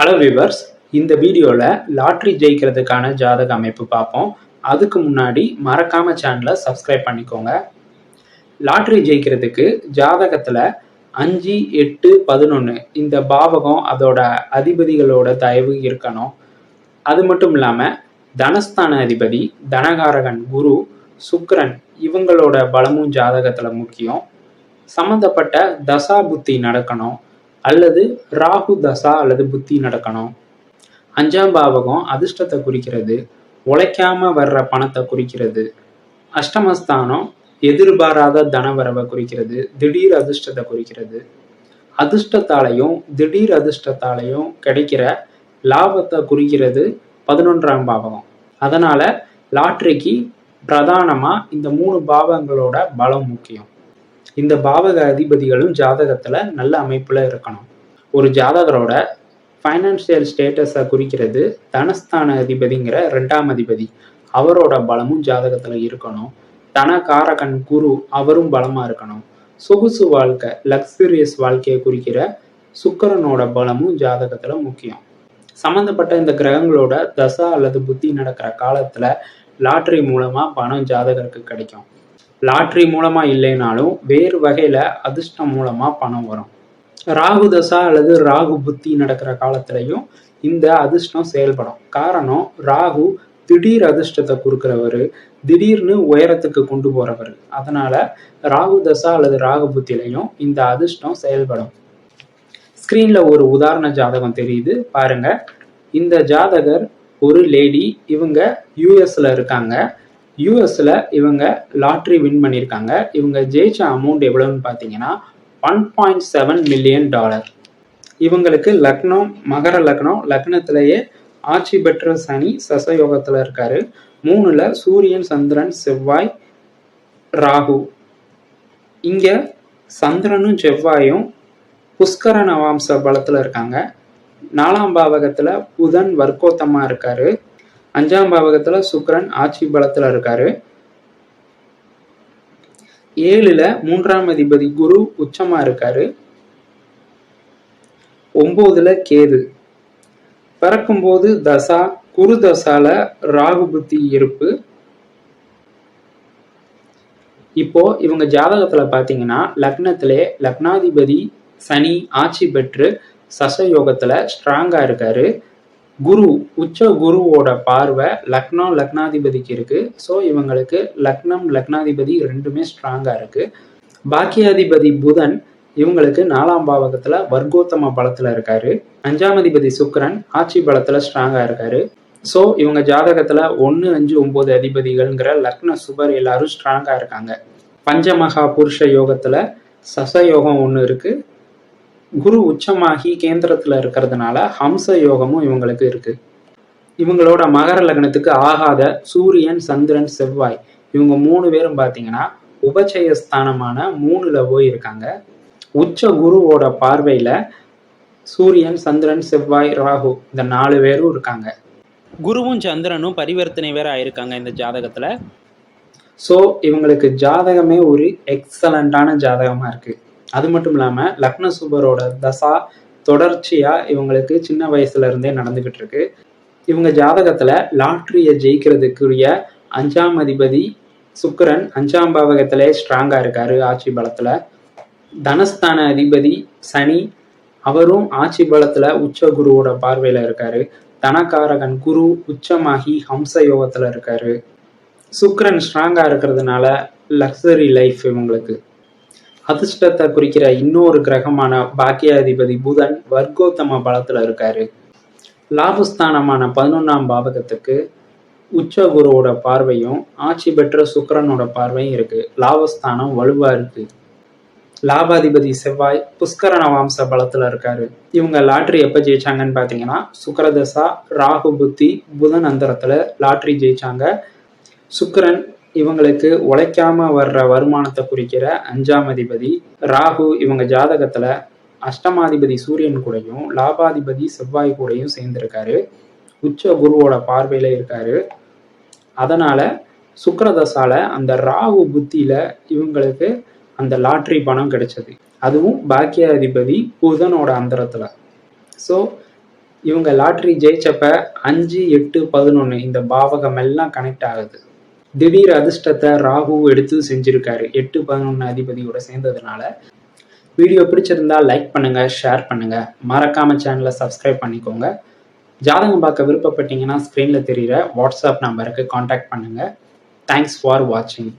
Hello viewers இந்த வீடியோவில் lottery ஜெயிக்கிறதுக்கான ஜாதக அமைப்பு பார்ப்போம். அதுக்கு முன்னாடி மறக்காம சேனலை சப்ஸ்கிரைப் பண்ணிக்கோங்க. லாட்ரி ஜெயிக்கிறதுக்கு ஜாதகத்தில் அஞ்சு எட்டு பதினொன்று இந்த பாவகம் அதோட அதிபதிகளோட தயவு இருக்கணும். அது மட்டும் இல்லாமல் தனஸ்தான அதிபதி தனகாரகன் குரு சுக்கரன் இவங்களோட பலமும் ஜாதகத்தில் முக்கியம். சம்மந்தப்பட்ட தசா புத்தி நடக்கணும். அல்லது ராகு தசா அல்லது புத்தி நடக்கணும். அஞ்சாம் பாவகம் அதிர்ஷ்டத்தை குறிக்கிறது. உழைக்காம வர்ற பணத்தை குறிக்கிறது. அஷ்டமஸ்தானம் எதிர்பாராத தனவரவை குறிக்கிறது. திடீர் அதிர்ஷ்டத்தை குறிக்கிறது. அதிர்ஷ்டத்தாலையும் திடீர் அதிர்ஷ்டத்தாலையும் கிடைக்கிற லாபத்தை குறிக்கிறது பதினொன்றாம் பாவகம். அதனால லாட்ரிக்கு பிரதானமாக இந்த மூணு பாவங்களோட பலம் முக்கியம். இந்த பாவக அதிபதிகளும் ஜாதகத்தில் நல்ல அமைப்பில் இருக்கணும். ஒரு ஜாதகரோட ஃபைனான்சியல் ஸ்டேட்டஸை குறிக்கிறது தனஸ்தான அதிபதிங்கிற ரெண்டாம் அதிபதி. அவரோட பலமும் ஜாதகத்தில் இருக்கணும். தனகாரகன் குரு அவரும் பலமாக இருக்கணும். சொகுசு வாழ்க்கை லக்ஸுரியஸ் வாழ்க்கையை குறிக்கிற சுக்கரனோட பலமும் ஜாதகத்தில் முக்கியம். சம்மந்தப்பட்ட இந்த கிரகங்களோட தசா அல்லது புத்தி நடக்கிற காலத்தில் லாட்ரி மூலமாக பணம் ஜாதகருக்கு கிடைக்கும். லாட்ரி மூலமா இல்லைனாலும் வேறு வகையில அதிர்ஷ்டம் மூலமா பணம் வரும். ராகு தசா அல்லது ராகு புத்தி நடக்கிற காலத்திலையும் இந்த அதிர்ஷ்டம் செயல்படும். காரணம் ராகு திடீர் அதிர்ஷ்டத்தை கொடுக்குறவர் திடீர்னு உயரத்துக்கு கொண்டு போறவர். அதனால ராகு தசா அல்லது ராகு புத்திலையும் இந்த அதிர்ஷ்டம் செயல்படும். ஸ்கிரீன்ல ஒரு உதாரண ஜாதகம் தெரியுது. பாருங்க. இந்த ஜாதகர் ஒரு லேடி. இவங்க யூஎஸ்ல இருக்காங்க. யூஎஸில் இவங்க லாட்ரி வின் பண்ணியிருக்காங்க. இவங்க ஜெயிச்ச அமௌண்ட் எவ்வளோன்னு பார்த்தீங்கன்னா one point seven million dollar இவங்களுக்கு லக்னோ மகர லக்னோ லக்னத்திலேயே ஆட்சி பெற்ற சனி சசயோகத்தில் இருக்காரு. மூணுல சூரியன் சந்திரன் செவ்வாய் ராகு. இங்க சந்திரனும் செவ்வாயும் புஷ்கர நவாம்ச பலத்தில் இருக்காங்க. நாலாம் பாவகத்தில் புதன் வர்க்கோத்தமாக இருக்காரு. அஞ்சாம் பாவகத்துல சுக்கரன் ஆட்சி பலத்துல இருக்காரு. ஏழுல மூன்றாம் அதிபதி குரு உச்சமா இருக்காரு. ஒன்பதுல கேது. பிறக்கும்போது தசா குரு தசால ராகு புத்தி இருப்பு. இப்போ இவங்க ஜாதகத்துல பாத்தீங்கன்னா லக்னத்திலே லக்னாதிபதி சனி ஆட்சி பெற்று சசயோகத்துல ஸ்ட்ராங்கா இருக்காரு. குரு உச்ச குருவோட பார்வை லக்னம் லக்னாதிபதிக்கு இருக்கு. ஸோ இவங்களுக்கு லக்னம் லக்னாதிபதி ரெண்டுமே ஸ்ட்ராங்கா இருக்கு. பாக்கியாதிபதி புதன் இவங்களுக்கு நாலாம் பாவகத்துல வர்க்கோத்தம பலத்துல இருக்காரு. அஞ்சாம் அதிபதி சுக்ரன் ஆட்சி பலத்துல ஸ்ட்ராங்கா இருக்காரு. ஸோ இவங்க ஜாதகத்துல ஒன்று அஞ்சு ஒன்பது அதிபதிகள்ங்கிற லக்ன சுபர் எல்லாரும் ஸ்ட்ராங்கா இருக்காங்க. பஞ்சமகா புருஷ யோகத்துல சச யோகம் ஒன்று இருக்கு. குரு உச்சமாகி கேந்திரத்துல இருக்கிறதுனால ஹம்ச யோகமும் இவங்களுக்கு இருக்கு. இவங்களோட மகர லக்னத்துக்கு ஆகாத சூரியன் சந்திரன் செவ்வாய் இவங்க மூணு பேரும் பார்த்தீங்கன்னா உபச்சயஸ்தானமான மூணுல போய் இருக்காங்க உச்ச குருவோட பார்வையில சூரியன் சந்திரன் செவ்வாய் ராகு இந்த நாலு பேரும் இருக்காங்க. குருவும் சந்திரனும் பரிவர்த்தனை வேற ஆயிருக்காங்க இந்த ஜாதகத்துல. ஸோ இவங்களுக்கு ஜாதகமே ஒரு எக்ஸலண்டான ஜாதகமா இருக்கு. அது மட்டும் இல்லாமல் லக்ன சுபரோட தசா தொடர்ச்சியாக இவங்களுக்கு சின்ன வயசுல இருந்தே நடந்துகிட்டு இருக்கு. இவங்க ஜாதகத்தில் லாட்ரியை ஜெயிக்கிறதுக்குரிய அஞ்சாம் அதிபதி சுக்கரன் அஞ்சாம் பாவகத்திலே ஸ்ட்ராங்காக இருக்காரு ஆட்சி பலத்தில். தனஸ்தான அதிபதி சனி அவரும் ஆட்சி பலத்தில் உச்ச குருவோட பார்வையில் இருக்காரு. தனகாரகன் குரு உச்சமாகி ஹம்ச யோகத்தில் இருக்காரு. சுக்கரன் ஸ்ட்ராங்காக இருக்கிறதுனால லக்ஸரி லைஃப் இவங்களுக்கு. அதிர்ஷ்டத்தை குறிக்கிற இன்னொரு கிரகமான பாக்கியாதிபதி புதன் வர்க்கோத்தம பலத்தில் இருக்காரு. லாபஸ்தானமான பதினொன்றாம் பாவகத்துக்கு உச்ச குருவோட பார்வையும் ஆட்சி பெற்ற சுக்கரனோட பார்வையும் இருக்கு. லாபஸ்தானம் வலுவா இருக்கு. லாபாதிபதி செவ்வாய் புஷ்கரண வம்ச பலத்துல இருக்காரு. இவங்க லாட்ரி எப்ப ஜெயிச்சாங்கன்னு பாத்தீங்கன்னா சுக்கரதசா ராகு புத்தி புதன் அந்தரத்துல லாட்ரி ஜெயிச்சாங்க. சுக்கரன் இவங்களுக்கு உழைக்காம வர்ற வருமானத்தை குறிக்கிற அஞ்சாம் அதிபதி ராகு இவங்க ஜாதகத்துல அஷ்டமாதிபதி சூரியன் கூடயும் லாபாதிபதி செவ்வாய் கூடயும் சேர்ந்திருக்காரு. உச்ச குருவோட பார்வையில இருக்காரு. அதனால சுக்கரதசால அந்த ராகு புத்தியில இவங்களுக்கு அந்த லாட்ரி பணம் கிடைச்சது. அதுவும் பாக்கியாதிபதி புதனோட அந்தரத்துல. ஸோ இவங்க லாட்ரி ஜெயிச்சப்ப அஞ்சு எட்டு பதினொன்று இந்த பாவகம் எல்லாம் கனெக்ட் ஆகுது. திடீர் அதிர்ஷ்டத்தை ராகு எடுத்து செஞ்சிருக்காரு. எட்டு பதினொன்று அதிபதியோட சேர்ந்ததுனால. வீடியோ பிடிச்சிருந்தா லைக் பண்ணுங்க ஷேர் பண்ணுங்க. மறக்காம சேனலை சப்ஸ்கிரைப் பண்ணிக்கோங்க. ஜாதகம் பார்க்க விருப்பப்பட்டீங்கன்னா ஸ்க்ரீனில் தெரிகிற வாட்ஸ்அப் நம்பருக்கு காண்டாக்ட் பண்ணுங்க. தேங்க்ஸ் ஃபார் வாட்சிங்